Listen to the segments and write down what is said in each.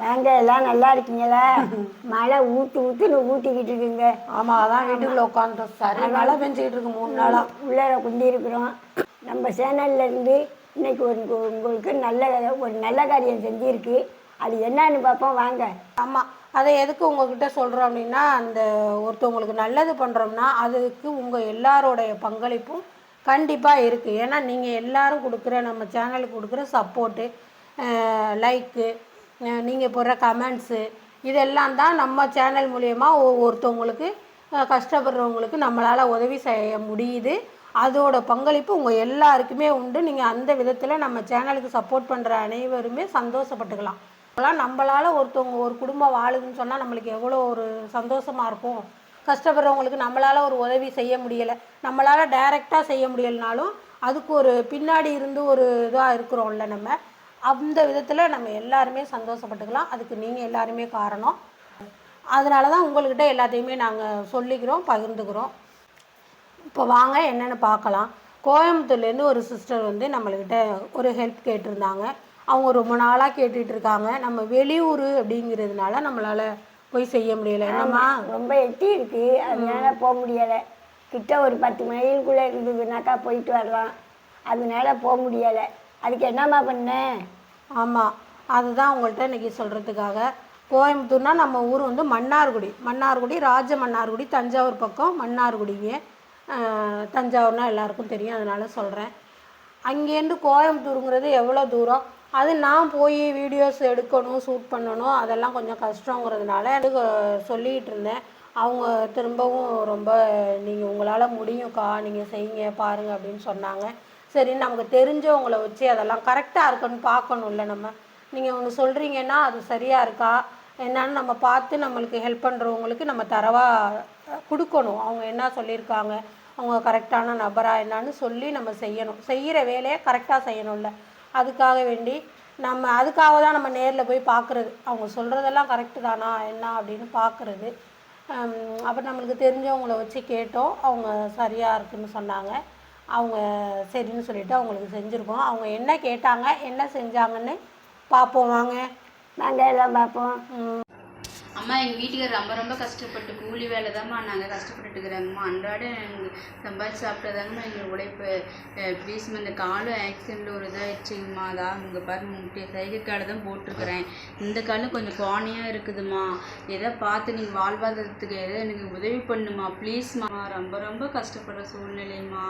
வாங்க எல்லாம் நல்லா இருக்கீங்களா. மழை ஊத்து ஊத்துன்னு ஊத்திக்கிட்டு இருக்குங்க. ஆமாம் அதான் வீட்டுக்குள்ள உட்காந்துட்டோம் சரி மழை பெஞ்சிக்கிட்டு இருக்கு மூணு நாளா. உள்ளார குந்தி இருக்கிறோம். நம்ம சேனல்ல இருந்து இன்னைக்கு ஒரு உங்க- உங்களுக்கு நல்ல ஒரு நல்ல காரியம் செஞ்சிருக்கு. அது என்னன்னு பார்ப்போம் வாங்க. ஆமாம் அதை எதுக்கு உங்ககிட்ட சொல்கிறோம் அப்படின்னா அந்த ஒருத்தவங்களுக்கு நல்லது பண்ணுறோம்னா அதுக்கு உங்கள் எல்லாரோடைய பங்களிப்பும் கண்டிப்பாக இருக்குது ஏன்னா நீங்கள் எல்லாரும் கொடுக்குற நம்ம சேனலுக்கு கொடுக்குற சப்போர்ட்டு லைக்கு நீங்கள் போடுற கமெண்ட்ஸு இதெல்லாம் தான் நம்ம சேனல் மூலயமா ஒவ்வொருத்தவங்களுக்கு கஷ்டப்படுறவங்களுக்கு நம்மளால் உதவி செய்ய முடியுது. அதோட பங்களிப்பு உங்கள் எல்லாருக்குமே உண்டு. நீங்கள் அந்த விதத்தில் நம்ம சேனலுக்கு சப்போர்ட் பண்ணுற அனைவருமே சந்தோஷப்பட்டுக்கலாம். அப்போலாம் நம்மளால் ஒருத்தவங்க ஒரு குடும்பம் வாழுதுன்னு சொன்னால் நம்மளுக்கு எவ்வளோ ஒரு சந்தோஷமாக இருக்கும். கஷ்டப்படுறவங்களுக்கு நம்மளால் ஒரு உதவி செய்ய முடியலை. நம்மளால் டைரெக்டாக செய்ய முடியலைனாலும் அதுக்கு ஒரு பின்னாடி இருந்து ஒரு இதாக இருக்கிறோம்ல நம்ம. அந்த விதத்தில் நம்ம எல்லாருமே சந்தோஷப்பட்டுக்கலாம். அதுக்கு நீங்கள் எல்லாருமே காரணம். அதனால தான் உங்கள்கிட்ட எல்லாத்தையுமே நாங்கள் சொல்லிக்கிறோம் பகிர்ந்துக்கிறோம். இப்போ வாங்க என்னென்னு பார்க்கலாம் கோயம்புத்தூர்லேருந்து ஒரு சிஸ்டர் வந்து நம்மள்கிட்ட ஒரு ஹெல்ப் கேட்டிருந்தாங்க. அவங்க ரொம்ப நாளாக கேட்டுட்டு இருக்காங்க. நம்ம வெளியூர் அப்படிங்கிறதுனால நம்மளால் போய் செய்ய முடியல. என்னம்மா? ரொம்ப எட்டி இருக்கு. அதனால போக முடியலை. கிட்ட ஒரு பத்து மைலுக்குள்ளே இருந்ததுனாக்கா போயிட்டு வரலாம். அதனால போக முடியலை. அதுக்கு என்னம்மா பண்ணேன் ஆமாம் அதுதான் உங்கள்கிட்ட இன்றைக்கி சொல்கிறதுக்காக கோயம்புத்தூர்னா நம்ம ஊர் வந்து மன்னார்குடி. மன்னார்குடி ராஜ மன்னார்குடி தஞ்சாவூர் பக்கம் மன்னார்குடிங்க. தஞ்சாவூர்னால் தஞ்சாவூர்னா எல்லாருக்கும் தெரியும் அதனால் சொல்கிறேன் அங்கேருந்து கோயம்புத்தூருங்கிறது எவ்வளோ தூரம்? அது நான் போய் வீடியோஸ் எடுக்கணும் ஷூட் பண்ணணும் அதெல்லாம் கொஞ்சம் கஷ்டங்கிறதுனால எனக்கு சொல்லிகிட்டு இருந்தேன். அவங்க திரும்பவும் ரொம்ப நீங்கள் உங்களால் முடியும்க்கா நீங்கள் செய்யுங்க பாருங்கள் அப்படின்னு சொன்னாங்க. சரி நமக்கு தெரிஞ்சவங்கள வச்சு அதெல்லாம் கரெக்டாக இருக்குன்னு பார்க்கணும்ல நம்ம. நீங்கள் ஒன்று சொல்கிறீங்கன்னா அது சரியாக இருக்கா? என்னன்னு நம்ம பார்த்து நம்மளுக்கு ஹெல்ப் பண்ணுறவங்களுக்கு நம்ம தரவாக கொடுக்கணும். அவங்க என்ன சொல்லியிருக்காங்க? அவங்க கரெக்டான நபரா என்னான்னு சொல்லி நம்ம செய்யணும். செய்கிற வேலையை கரெக்டாக செய்யணும்ல. அதுக்காக வேண்டி நம்ம அதுக்காக தான் நம்ம நேரில் போய் பார்க்குறது. அவங்க சொல்கிறதெல்லாம் கரெக்டு தானா? என்ன? அப்படின்னு பார்க்குறது. அப்புறம் நம்மளுக்கு தெரிஞ்சவங்கள வச்சு கேட்டோம். அவங்க சரியாக இருக்குன்னு சொன்னாங்க. அவங்க சரின்னு சொல்லிட்டு அவங்களுக்கு செஞ்சுருக்கோம். அவங்க என்ன கேட்டாங்க என்ன செஞ்சாங்கன்னு பார்ப்போம் வாங்க. வாங்க எல்லாம் பார்ப்போம். அம்மா எங்கள் வீட்டுக்கு ரொம்ப ரொம்ப கஷ்டப்பட்டு கூலி வேலை தான்மா நாங்கள் கஷ்டப்பட்டுட்டு இருக்கிறாங்கம்மா. அன்றாட எங்கள் சம்பாதிச்சு சாப்பிட்டதாங்கம்மா எங்கள் உழைப்பு ப்ளீஸ்மா இந்த காலும் ஆக்சிடெண்ட்டில் ஒரு இதாகிடுச்சிங்கம்மா அதான் உங்கள் பாரு முட்டை சைகை காலை தான் போட்டிருக்கிறேன். இந்த காலும் கொஞ்சம் கோணையாக இருக்குதும்மா. ஏதோ பார்த்து நீங்கள் வாழ்வாதாரத்துக்கு ஏதோ எனக்கு உதவி பண்ணுமா? ப்ளீஸ்மா ரொம்ப ரொம்ப கஷ்டப்படுற சூழ்நிலைம்மா.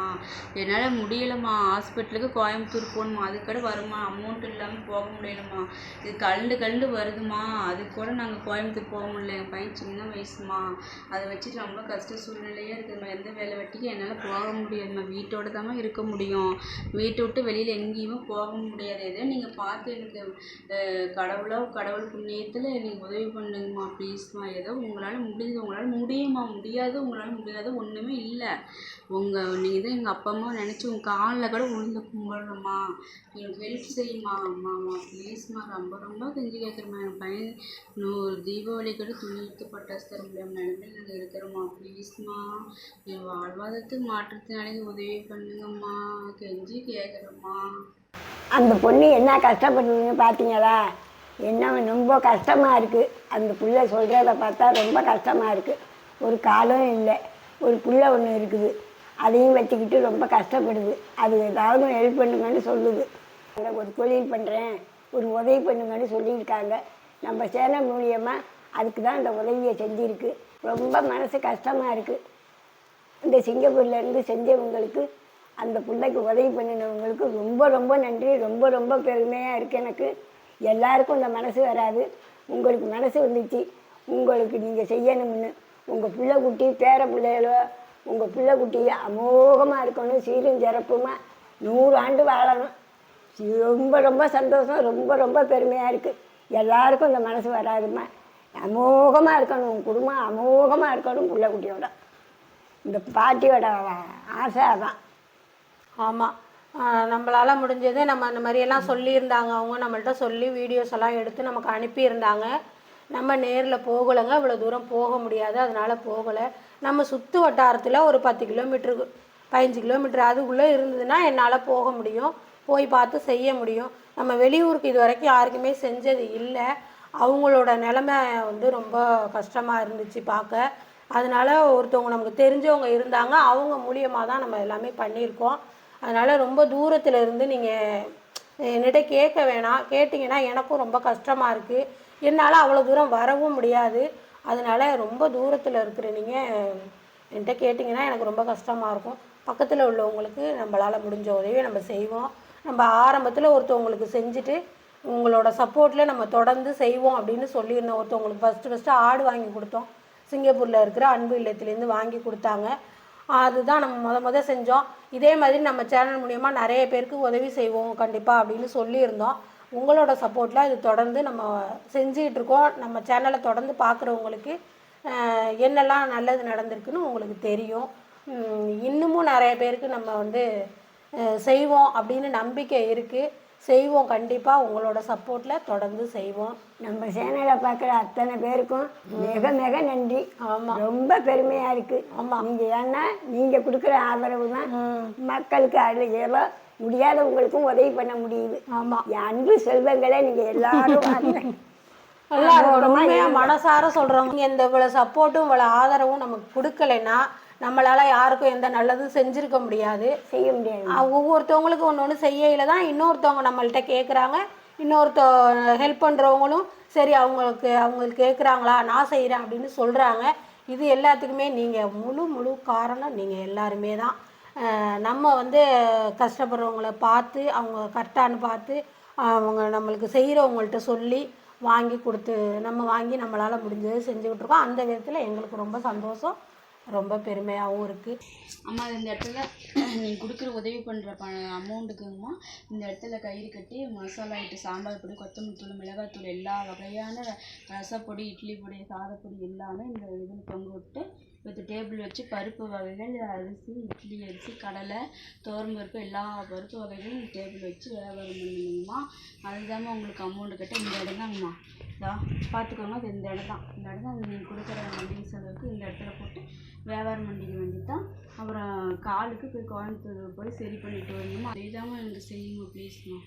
என்னால் முடியலம்மா. ஹாஸ்பிட்டலுக்கு கோயம்புத்தூர் போகணுமா? அதுக்கூட வருமா அமௌண்ட் இல்லாமல் போக முடியலம்மா. இது கண்டு கண்டு வருதுமா அதுக்கு கூட நாங்கள் கோயம்புத்தூர் போக முடியல என் பையன் சின்ன வயசுமா? அதை வச்சுட்டு ரொம்ப கஷ்ட சூழ்நிலையாக இருக்குதும்மா எந்த வேலை வெட்டிக்கும் என்னால் போக முடியாதும்மா வீட்டோட தாம்மா இருக்க முடியும். வீட்டை விட்டு வெளியில் எங்கேயுமே போக முடியாது. ஏதோ நீங்கள் பார்த்து எனக்கு கடவுளோ கடவுள் புண்ணியத்தில் நீங்கள் உதவி பண்ணுங்கம்மா ப்ளீஸ்மா ஏதோ உங்களால் முடியுது. உங்களால் முடியுமா? முடியாது. உங்களால் முடியாது. ஒன்றுமே இல்லை. உங்கள் நீங்கள் தான் எங்கள் அப்பா அம்மா நினச்சி உங்கள் காலில் கூட விழுந்து கும்பிட்றோம்மா எனக்கு ஹெல்ப் செய்யுமா? அம்மாம்மா ப்ளீஸ்மா ரொம்ப ரொம்ப செஞ்சு கேட்குறேம்மா. என் பையன் நூறு தீபம் கூட துணி பட்டாசு முடியாமல் நிலமையில நாங்கள் இருக்கிறோம்மா ப்ளீஸ்மா என் வாழ்வாதாரத்துக்கு மாற்றத்தினாலே உதவி பண்ணுங்கம்மா கெஞ்சி கேட்குறோம்மா அந்த பொண்ணு என்ன கஷ்டப்படுதுன்னு பார்த்தீங்களா? என்ன ரொம்ப கஷ்டமாக இருக்குது அந்த புள்ள சொல்கிறத பார்த்தா ரொம்ப கஷ்டமாக இருக்குது ஒரு காலும் இல்லை. ஒரு புள்ள ஒன்று இருக்குது. அதையும் வச்சுக்கிட்டு ரொம்ப கஷ்டப்படுது. அது ஏதாவது ஹெல்ப் பண்ணுங்கன்னு சொல்லுது. அங்கே ஒரு தொழில் பண்ணுறேன் ஒரு உதவி பண்ணுங்கன்னு சொல்லியிருக்காங்க. நம்ம சேனல் மூலியமாக அதுக்கு தான் அந்த உதவியை செஞ்சுருக்கு. ரொம்ப மனசு கஷ்டமாக இருக்குது இந்த சிங்கப்பூர்லேருந்து செஞ்சவங்களுக்கு அந்த பிள்ளைக்கு உதவி பண்ணினவங்களுக்கு ரொம்ப ரொம்ப நன்றி. ரொம்ப ரொம்ப பெருமையாக இருக்குது எனக்கு. எல்லாருக்கும் இந்த மனசு வராது. உங்களுக்கு மனசு வந்துச்சு. உங்களுக்கு நீங்கள் செய்யணும்னு உங்கள் பிள்ளை குட்டி பேர பிள்ளைகளோ உங்கள் பிள்ளை குட்டி அமோகமாக இருக்கணும். சீரும் சிறப்புமா. நூறு ஆண்டு வாழணும். ரொம்ப ரொம்ப சந்தோஷம். ரொம்ப ரொம்ப பெருமையாக இருக்குது எல்லாருக்கும் இந்த மனசு வராதும்மா. அமோகமாக இருக்கணும் குடும்பம் அமோகமாக இருக்கணும் பிள்ளை குட்டியோட. இந்த பாட்டியோட ஆசை அதான். ஆமாம் நம்மளால் முடிஞ்சது நம்ம அந்த மாதிரியெல்லாம் சொல்லியிருந்தாங்க. அவங்க நம்மள்ட்ட சொல்லி வீடியோஸ் எல்லாம் எடுத்து நமக்கு அனுப்பியிருந்தாங்க. நம்ம நேரில் போகலைங்க. இவ்வளோ தூரம் போக முடியாது. அதனால் போகலை. நம்ம சுற்று வட்டாரத்தில் ஒரு பத்து கிலோமீட்டருக்கு பதினஞ்சு கிலோமீட்டர் அதுக்குள்ளே இருந்ததுன்னா என்னால் போக முடியும். போய் பார்த்து செய்ய முடியும். நம்ம வெளியூருக்கு இது வரைக்கும் யாருக்குமே செஞ்சது இல்லை. அவங்களோட நிலமை வந்து ரொம்ப கஷ்டமாக இருந்துச்சு பார்க்க. அதனால ஒருத்தவங்க நமக்கு தெரிஞ்சவங்க இருந்தாங்க. அவங்க மூலியமாக தான் நம்ம எல்லாமே பண்ணியிருக்கோம். அதனால் ரொம்ப தூரத்தில் இருந்து நீங்கள் என்னிட்ட கேட்க வேணாம். கேட்டிங்கன்னா எனக்கும் ரொம்ப கஷ்டமாக இருக்குது என்னால் அவ்வளோ தூரம் வரவும் முடியாது. அதனால ரொம்ப தூரத்தில் இருக்கிற நீங்கள் என்கிட்ட கேட்டிங்கன்னா எனக்கு ரொம்ப கஷ்டமாக இருக்கும். பக்கத்தில் உள்ளவங்களுக்கு நம்மளால் முடிஞ்ச உதவியை நம்ம செய்வோம். நம்ம ஆரம்பத்தில் ஒருத்தவங்களுக்கு செஞ்சுட்டு உங்களோட சப்போர்ட்டில் நம்ம தொடர்ந்து செய்வோம் அப்படின்னு சொல்லியிருந்தோம் ஒருத்தவங்களுக்கு ஃபஸ்ட்டு ஃபஸ்ட்டு ஆடு வாங்கி கொடுத்தோம். சிங்கப்பூரில் இருக்கிற அன்பு இல்லத்திலேருந்து வாங்கி கொடுத்தாங்க. அதுதான் நம்ம முத முத செஞ்சோம். இதே மாதிரி நம்ம சேனல் மூலியமாக நிறைய பேருக்கு உதவி செய்வோம் கண்டிப்பாக அப்படின்னு சொல்லியிருந்தோம். உங்களோட சப்போர்ட்டில் இது தொடர்ந்து நம்ம செஞ்சிகிட்ருக்கோம் நம்ம சேனலை தொடர்ந்து பார்க்குறவங்களுக்கு என்னெல்லாம் நல்லது நடந்திருக்குன்னு உங்களுக்கு தெரியும். இன்னமும் நிறைய பேருக்கு நம்ம வந்து செய்வோம் அப்படின்னு நம்பிக்கை இருக்குது செய்வோம். கண்டிப்பாக உங்களோட சப்போர்ட்டில் தொடர்ந்து செய்வோம். நம்ம சேனலை பார்க்குற அத்தனை பேருக்கும் மிக மிக நன்றி. ஆமாம் ரொம்ப பெருமையாக இருக்குது ஆமாம். நீங்கள் ஏன்னா நீங்கள் கொடுக்குற ஆதரவு தான் மக்களுக்கு அது ஏதோ முடியாதவங்களுக்கும் உதவி பண்ண முடியுது. ஆமாம் அன்பு செல்வங்களை நீங்கள் எல்லாரும் எல்லாரும் உண்மையாக மனசார சொல்கிறவங்க இந்த இவ்வளோ சப்போர்ட்டும் இவ்வளோ ஆதரவும் நமக்கு கொடுக்கலைன்னா நம்மளால் யாருக்கும் எந்த நல்லதும் செஞ்சுருக்க முடியாது. செய்ய முடியாது. அஹ் ஒவ்வொருத்தவங்களுக்கு ஒன்று ஒன்று செய்யல தான் இன்னொருத்தவங்க நம்மள்ட்ட கேட்குறாங்க இன்னொருத்த ஹெல்ப் பண்ணுறவங்களும் சரி அவங்களுக்கு அவங்களுக்கு கேட்குறாங்களா நான் செய்கிறேன் அப்படின்னு சொல்கிறாங்க இது எல்லாத்துக்குமே நீங்கள் முழு முழு காரணம் நீங்கள் எல்லாருமே தான். நம்ம வந்து கஷ்டப்படுறவங்கள பார்த்து அவங்க கரெக்டானு பார்த்து அவங்க நம்மளுக்கு செய்கிறவங்கள்ட்ட சொல்லி வாங்கி கொடுத்து நம்ம வாங்கி நம்மளால் முடிஞ்சதை செஞ்சுக்கிட்டு இருக்கோம். அந்த விதத்தில் எங்களுக்கு ரொம்ப சந்தோஷம். ரொம்ப பெருமையாகவும் இருக்குது அம்மா இந்த இடத்துல நீங்கள் கொடுக்குற உதவி பண்ணுற ப அமௌண்ட்டுக்குங்கம்மா இந்த இடத்துல கயிறு கட்டி மசாலா ஐட்டு சாம்பார் பொடி கொத்தமல்லி தூள் மிளகாத்தூள் எல்லா வகையான ரசப்பொடி இட்லி பொடி சாதப்பொடி எல்லாமே இந்த இதில் பங்கு விட்டு வித் டேபிள் வச்சு பருப்பு வகைகள் அரிசி இட்லி அரிசி கடலை துவரம் பருப்பு எல்லா பருப்பு வகைகளும் டேபிள் வச்சு வியாபாரம் பண்ணுங்கம்மா. அதுதாம்மா உங்களுக்கு அமௌண்ட் கட்ட இந்த இடம் தாங்கம்மா இதா பார்த்துக்கோங்க அது இந்த இடம் தான். இந்த இடம் தான் நீங்கள் கொடுக்குற மண்டிகை செலவுக்கு இந்த இடத்துல போட்டு வியாபாரம் பண்ணிக்க வேண்டியதுதான் அப்புறம் காலுக்கு போய் கோயம்புத்தூர் போய் சரி பண்ணிட்டு வரணுமா? அதேதாம்மா எனக்கு செய்யுங்க ப்ளீஸ்மா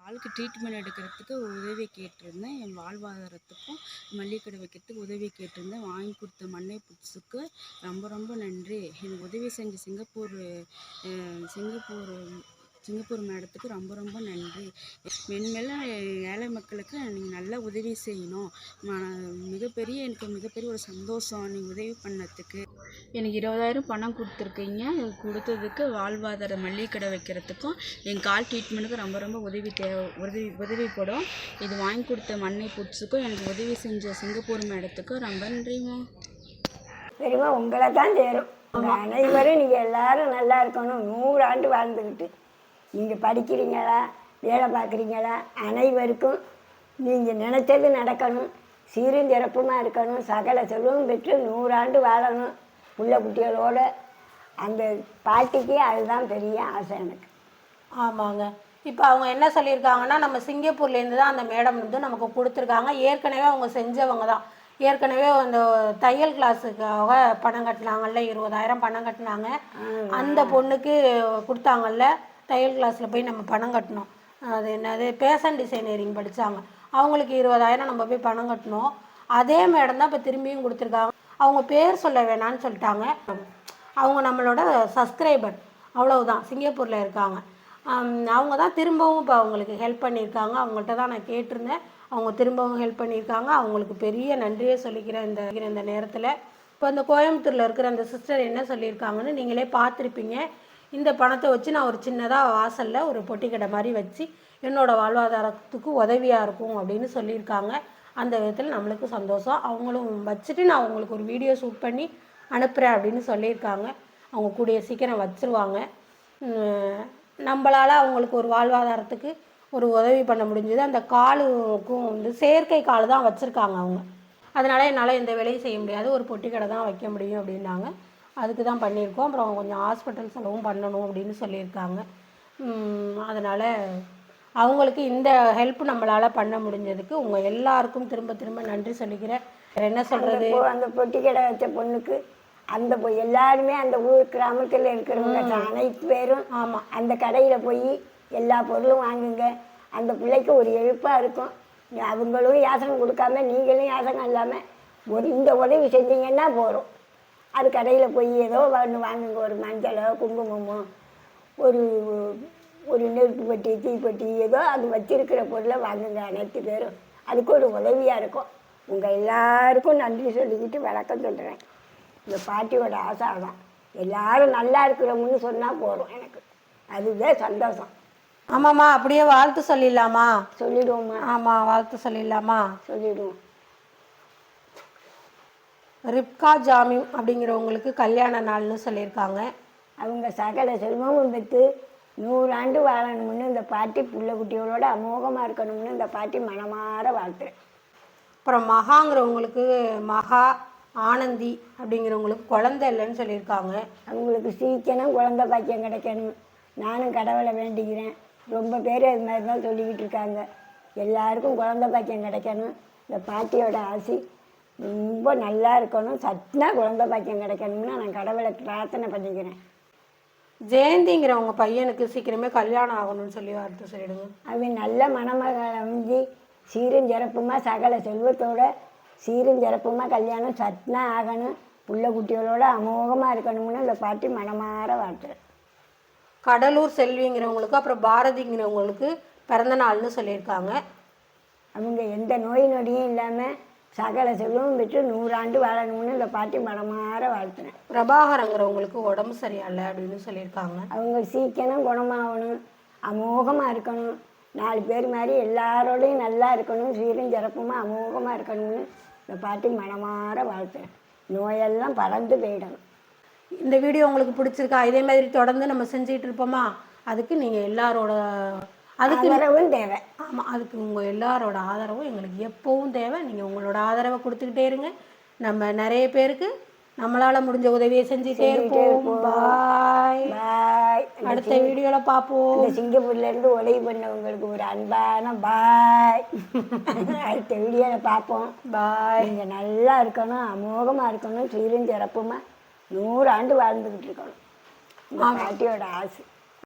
காலுக்கு ட்ரீட்மெண்ட் எடுக்கிறதுக்கு உதவி கேட்டிருந்தேன். என் வாழ்வாதாரத்துக்கும் மல்லிகை கடை வைக்கிறதுக்கு உதவி கேட்டிருந்தேன். வாங்கி கொடுத்த மண்ணை புட்ஸுக்கு ரொம்ப ரொம்ப நன்றி. எனக்கு உதவி செஞ்ச சிங்கப்பூர் சிங்கப்பூர் சிங்கப்பூர் மேடத்துக்கு ரொம்ப ரொம்ப நன்றி. மென்மேலும் ஏழை மக்களுக்கு நீங்கள் நல்லா உதவி செய்யணும். மிகப்பெரிய எனக்கு மிகப்பெரிய ஒரு சந்தோஷம் நீங்கள் உதவி பண்ணதுக்கு. எனக்கு இருபதாயிரம் பணம் கொடுத்துருக்கீங்க. கொடுத்ததுக்கு வாழ்வாதார மளிகை கடை வைக்கிறதுக்கும் என் கால் ட்ரீட்மெண்ட்டுக்கு ரொம்ப ரொம்ப உதவி தேவை உதவி உதவிப்படும். இது வாங்கி கொடுத்த மண்ணை புட்ஸுக்கும் எனக்கு உதவி செஞ்ச சிங்கப்பூர் மேடத்துக்கும் ரொம்ப நன்றிம்மா. சரிம்மா உங்களை தான் சேரும் அனைவரும் நீங்கள் எல்லாரும் நல்லா இருக்கணும். நூறு ஆண்டு வாழ்ந்துக்கிட்டு நீங்கள் படிக்கிறீங்களா? வேலை பார்க்குறீங்களா? அனைவருக்கும் நீங்கள் நினச்சது நடக்கணும். சீரும் சிறப்புமாக இருக்கணும். சகல செல்வமும் பெற்று நூறாண்டு வாழணும். புள்ள குட்டிகளோட அந்த பாட்டிக்கு அதுதான் பெரிய ஆசை எனக்கு. ஆமாங்க. இப்போ அவங்க என்ன சொல்லியிருக்காங்கன்னா நம்ம சிங்கப்பூர்லேருந்து தான் அந்த மேடம் வந்து நமக்கு கொடுத்துருக்காங்க. ஏற்கனவே அவங்க செஞ்சவங்க தான். ஏற்கனவே அந்த தையல் கிளாஸுக்காக பணம் கட்டினாங்கல்ல இருபதாயிரம் பணம் கட்டினாங்க. அந்த பொண்ணுக்கு கொடுத்தாங்கல்ல. தையல் கிளாஸில் போய் நம்ம பணம் கட்டினோம் அது என்னது? பேஷன் டிசைனரிங் படித்தாங்க அவங்களுக்கு இருபதாயிரம் நம்ம போய் பணம் கட்டணும். அதே மேடம் தான் இப்போ திரும்பியும் கொடுத்துருக்காங்க. அவங்க பேர் சொல்ல வேணான்னு சொல்லிட்டாங்க. அவங்க நம்மளோட சப்ஸ்கிரைபர் அவ்வளவுதான். சிங்கப்பூரில் இருக்காங்க. அவங்க தான் திரும்பவும் இப்போ அவங்களுக்கு ஹெல்ப் பண்ணியிருக்காங்க. அவங்கள்ட்ட தான் நான் கேட்டிருந்தேன். அவங்க திரும்பவும் ஹெல்ப் பண்ணியிருக்காங்க. அவங்களுக்கு பெரிய நன்றியே சொல்லிக்கிறேன் இந்த இந்த நேரத்தில். இப்போ இந்த கோயம்புத்தூரில் இருக்கிற அந்த சிஸ்டர் என்ன சொல்லியிருக்காங்கன்னு நீங்களே பார்த்துருப்பீங்க. இந்த பணத்தை வச்சு நான் ஒரு சின்னதாக வாசலில் ஒரு பொட்டி கடை மாதிரி வச்சு என்னோடய வாழ்வாதாரத்துக்கு உதவியாக இருக்கும் அப்படின்னு சொல்லியிருக்காங்க. அந்த விதத்தில் நம்மளுக்கு சந்தோஷம். அவங்களும் வச்சுட்டு நான் அவங்களுக்கு ஒரு வீடியோ ஷூட் பண்ணி அனுப்புகிறேன் அப்படின்னு சொல்லியிருக்காங்க. அவங்க கூடிய சீக்கிரம் வச்சுருவாங்க. நம்மளால் அவங்களுக்கு ஒரு வாழ்வாதாரத்துக்கு ஒரு உதவி பண்ண முடிஞ்சது. அந்த காலுக்கும் வந்து செயற்கை கால் தான் வச்சுருக்காங்க அவங்க. அதனால் என்னால் எந்த வேலையும் செய்ய முடியாது. ஒரு பொட்டி கடை தான் வைக்க முடியும் அப்படின்னாங்க. அதுக்கு தான் பண்ணியிருக்கோம். அப்புறம் கொஞ்சம் ஹாஸ்பிட்டல் செலவும் பண்ணணும் அப்படின்னு சொல்லியிருக்காங்க. அதனால் அவங்களுக்கு இந்த ஹெல்ப் நம்மளால் பண்ண முடிஞ்சதுக்கு உங்கள் எல்லாருக்கும் திரும்ப திரும்ப நன்றி சொல்லிக்கிறேன். என்ன சொல்கிறது அந்த பொட்டி கடை வச்ச பொண்ணுக்கு அந்த பொ- எல்லாருமே அந்த ஊர் கிராமத்தில் இருக்கிறவங்க அனைத்து பேரும் ஆமாம் அந்த கடையில் போய் எல்லா பொருளும் வாங்குங்க. அந்த பிள்ளைக்கு ஒரு எழுப்பாக இருக்கும். அவங்களும் யாசகம் கொடுக்காம நீங்களும் யாசகம் இல்லாமல் ஒரு இந்த உதவி செஞ்சீங்கன்னா போகிறோம் அது கடையில் போய் ஏதோ ஒன்று வாங்குங்க ஒரு மஞ்சளோ குங்குமமோ ஒரு ஒரு நெருப்பு பெட்டி தீப்பெட்டி ஏதோ அது வச்சிருக்கிற பொருளை வாங்குங்க அனைத்து பேரும். அதுக்கு ஒரு உதவியாக இருக்கும். உங்கள் எல்லாருக்கும் நன்றி சொல்லிக்கிட்டு வணக்கம் சொல்கிறேன் இந்த பாட்டியோட ஆசை அதான். எல்லாரும் நல்லா இருக்கிறோம்னு சொன்னால் போதும் எனக்கு. அதுதான் சந்தோஷம். ஆமாம்மா அப்படியே வாழ்த்து சொல்லிடலாமா? சொல்லிடுவோம்மா. ஆமாம் வாழ்த்து சொல்லிடலாமா? சொல்லிடுவோம். ரிப்கா ஜாமிம் அப்படிங்கிறவங்களுக்கு கல்யாண நாள்னு சொல்லியிருக்காங்க. அவங்க சகல செல்வமும் பெற்று நூறாண்டு வாழணும்னு இந்த பாட்டி புள்ள குட்டிகளோட அமோகமாக இருக்கணும்னு இந்த பாட்டி மனமாற வாழ்த்துறேன். அப்புறம் மகாங்கிறவங்களுக்கு மகா ஆனந்தி அப்படிங்கிறவங்களுக்கு குழந்தை இல்லைன்னு சொல்லியிருக்காங்க. அவங்களுக்கு சீக்கிரம் குழந்தை பாக்கியம் கிடைக்கணும். நானும் கடவுளை வேண்டிக்கிறேன் ரொம்ப பேர் அது மாதிரி தான் சொல்லிக்கிட்டு இருக்காங்க. எல்லாருக்கும் குழந்தை பாக்கியம் கிடைக்கணும். இந்த பாட்டியோட ஆசி ரொம்ப நல்லா இருக்கணும். சட்டினா குழந்தை பாக்கியம் கிடைக்கணும்னு நான் கடவுளை பிரார்த்தனை பண்ணிக்கிறேன். ஜெயந்திங்கிறவங்க பையனுக்கு சீக்கிரமே கல்யாணம் ஆகணும்னு சொல்லி வார்த்தை சொல்லிடுங்க. அவன் நல்ல மணமகள் அமைஞ்சு சீரும் சிறப்புமா சகல செல்வத்தோட சீரும் சிறப்புமா கல்யாணம் சட்னா ஆகணும். புள்ள குட்டிகளோட அமோகமாக இருக்கணும்னு இந்த பாட்டி மனமாற வாழ்த்துறேன். கடலூர் செல்விங்கிறவங்களுக்கு அப்புறம் பாரதிங்கிறவங்களுக்கு பிறந்த நாள்னு சொல்லியிருக்காங்க. அவங்க எந்த நோய் நொடியும் இல்லாமல் சகல செல்வமும் பெற்று நூறாண்டு வாழணும்னு இந்த பாட்டி மனமாற வாழ்த்துறேன் பிரபாகரங்கிறவங்களுக்கு உடம்பு சரியில்லை அப்படின்னு சொல்லியிருக்காங்க. அவங்க சீக்கிரம் குணமாகணும் அமோகமாக இருக்கணும். நாலு பேர் மாதிரி எல்லாரோடையும் நல்லா இருக்கணும் சீரும் சிறப்புமா அமோகமாக இருக்கணும்னு இந்த பாட்டி மனமாற வாழ்த்துறேன் நோயெல்லாம் பறந்து போயிடணும் இந்த வீடியோ உங்களுக்கு பிடிச்சிருக்கா? இதே மாதிரி தொடர்ந்து நம்ம செஞ்சுட்டு இருப்போமா? அதுக்கு நீங்கள் எல்லாரோட அதுக்கு தேவை. ஆமாம் அதுக்கு உங்கள் எல்லாரோட ஆதரவும் எங்களுக்கு எப்போவும் தேவை. நீங்கள் உங்களோட ஆதரவை கொடுத்துக்கிட்டே இருங்க. நம்ம நிறைய பேருக்கு நம்மளால் முடிஞ்ச உதவியை செஞ்சுட்டே இருப்போம். பாய் பாய் அடுத்த வீடியோவில் பார்ப்போம் இந்த சிங்கப்பூர்லேருந்து உதவி பண்ணவங்களுக்கு ஒரு அன்பான பாய் அடுத்த வீடியோவில் பார்ப்போம் பாய் நீங்கள் நல்லா இருக்கணும் அமோகமாக இருக்கணும் சீரும் சிறப்புமா நூறு ஆண்டு வாழ்ந்துக்கிட்டு இருக்கணும் பாட்டியோட ஆசை.